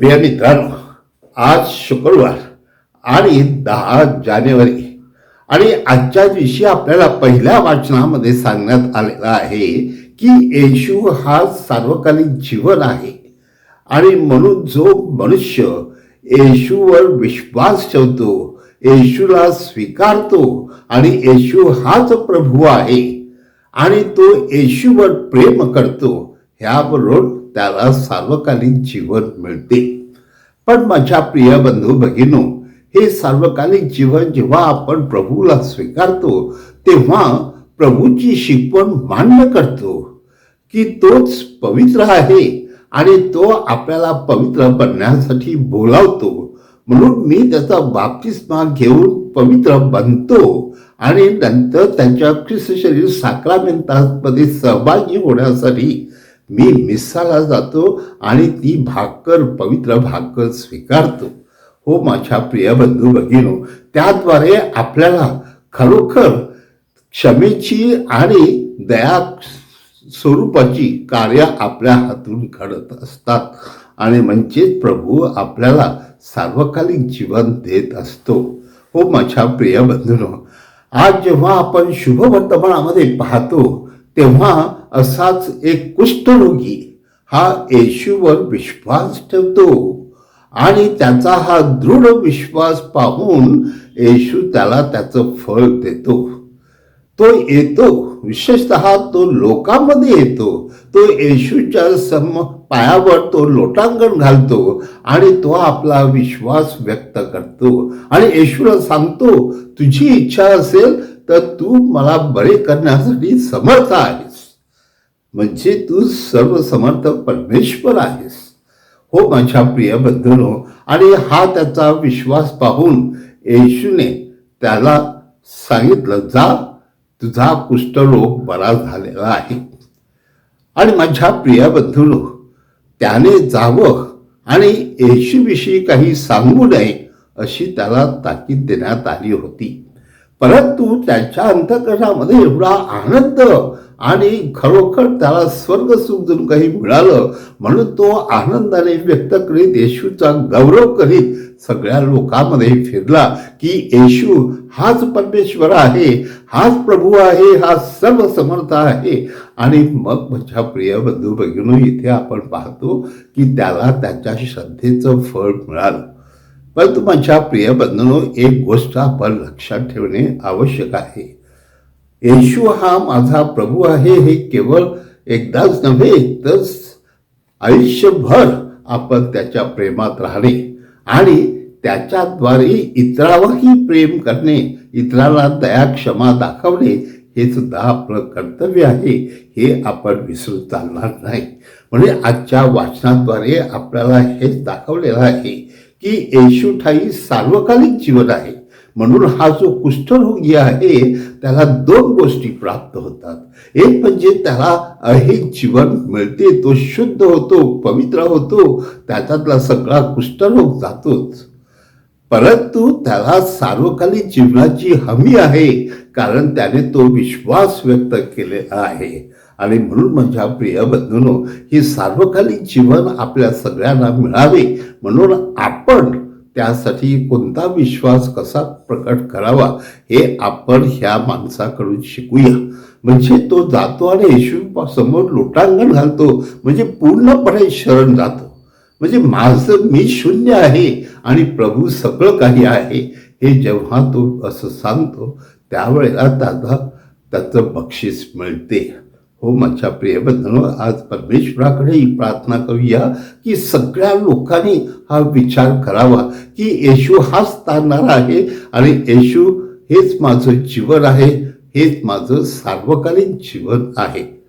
प्रिय मित्रांनो आज शुक्रवार आणि दहा जानेवारी आणि आजच्या दिवशी आपल्याला पहिल्या वाचनामध्ये सांगण्यात आलेलं आहे की येशू हा सार्वकालिक जीवन आहे आणि म्हणून जो मनुष्य येशूवर विश्वास ठेवतो येशूला स्वीकारतो आणि येशू हाच प्रभू आहे आणि तो येशूवर प्रेम करतो ह्याबरोबर त्याला सार्वकालिक जीवन मिळते. पण माझ्या प्रिय बंधू भगिनो हे सार्वकालिक जीवन जेव्हा आपण प्रभूला स्वीकारतो तेव्हा प्रभूची शिकवण मान्य करतो की तोच पवित्र आहे आणि तो आपल्याला पवित्र बनण्यासाठी बोलावतो. म्हणून मी त्याचा बाप्तिस्मा घेऊन पवित्र बनतो आणि नंतर त्यांच्या ख्रिस्त शरीर साक्रामेंतामध्ये सहभागी होण्यासाठी मी मिसाला जातो आणि ती भाकर पवित्र भाकर स्वीकारतो. हो माझ्या प्रिय बंधू भगिनो त्याद्वारे आपल्याला खरोखर क्षमेची आणि दया स्वरूपाची कार्य आपल्या हातून घडत असतात आणि म्हणजेच प्रभू आपल्याला सार्वकालिक जीवन देत असतो. हो माझ्या प्रिय बंधूनो आज जेव्हा आपण शुभ वर्तमानामध्ये पाहतो तेव्हा असाच एक कुष्ठरोगी हा येशूवर विश्वास ठेवतो. आणि त्याचा हा दृढ विश्वास पाहून येशू त्याला त्याचं फळ देतो. तो येतो विशेषत तो लोकांमध्ये येतो. तो येशूच्या सम पायावर तो लोटांगण घालतो आणि तो आपला विश्वास व्यक्त करतो. आणि येशूला सांगतो तुझी इच्छा असेल तर तू मला बरे करण्यासाठी समर्थ आहेस. म्हणजे तू सर्वसमर्थ परमेश्वर आहेस. हो माझ्या प्रिय बंधूनो आणि हा त्याचा विश्वास पाहून येशूने त्याला सांगितलं जा तुझा कुष्ठरोग बरा झालेला आहे. आणि माझ्या प्रिय बंधूनो त्याने जावं आणि येशूविषयी काही सांगू नये अशी त्याला ताकीद देण्यात आली होती. परंतु त्याच्या अंतकरणामध्ये एवढा आनंद आणि खरोखर त्याला स्वर्ग सुख जणू काही मिळालं म्हणून तो आनंदाने व्यक्त करीत येशूचा गौरव करीत सगळ्या लोकांमध्ये फिरला की येशू हाच परमेश्वर आहे हाच प्रभू आहे हा सर्व समर्थ आहे. आणि मग माझ्या प्रिय बंधू भगिनो इथे आपण पाहतो की त्याला त्याच्या श्रद्धेचं फळ मिळालं. परंतु माझ्या प्रिय बंधनो एक गोष्ट आपण लक्षात ठेवणे आवश्यक आहे. येशू हा माझा प्रभू आहे हे केवळ एकदाच नव्हे तर आयुष्यभर आपण त्याच्या प्रेमात राहणे आणि त्याच्याद्वारे इतरावरही प्रेम करणे इतराला दया क्षमा दाखवणे हे सुद्धा आपलं कर्तव्य आहे हे आपण विसरून चालणार नाही. म्हणजे आजच्या वाचनाद्वारे आपल्याला हेच दाखवलेलं आहे की येशू सार्वकालिक जीवन आहे. म्हणून हा जो कुष्ठरोगी आहे त्याला दोन गोष्टी प्राप्त होतात. एक म्हणजे त्याला अहित जीवन मिळते तो शुद्ध होतो पवित्र होतो त्याच्यातला सगळा कुष्ठरोग जातोच. परंतु त्याला सार्वकालिक जीवनाची हमी आहे कारण त्याने तो विश्वास व्यक्त केलेला आहे. आणि म्हणून माझ्या प्रिय बंधूनो ही सार्वकालिक जीवन आपल्या सगळ्यांना मिळावे म्हणून आपण त्यासाठी कोणता विश्वास कसा प्रकट करावा हे आपण ह्या माणसाकडून शिकूया. म्हणजे तो जातो आणि येशू समोर लोटांगण घालतो. म्हणजे पूर्णपणे शरण जातो. म्हणजे माझं मी शून्य आहे आणि प्रभू सगळं काही आहे हे जेव्हा तो असं सांगतो त्यावेळेला त्याचा त्याचं बक्षीस मिळते. हो माझ्या प्रिय बंधनो आज परमेश्वराकडे ही प्रार्थना करूया की सगळ्या लोकांनी हा विचार करावा की येशू हाच तारणार आहे आणि येशू हेच माझं जीवन आहे हेच माझं सार्वकालीन जीवन आहे.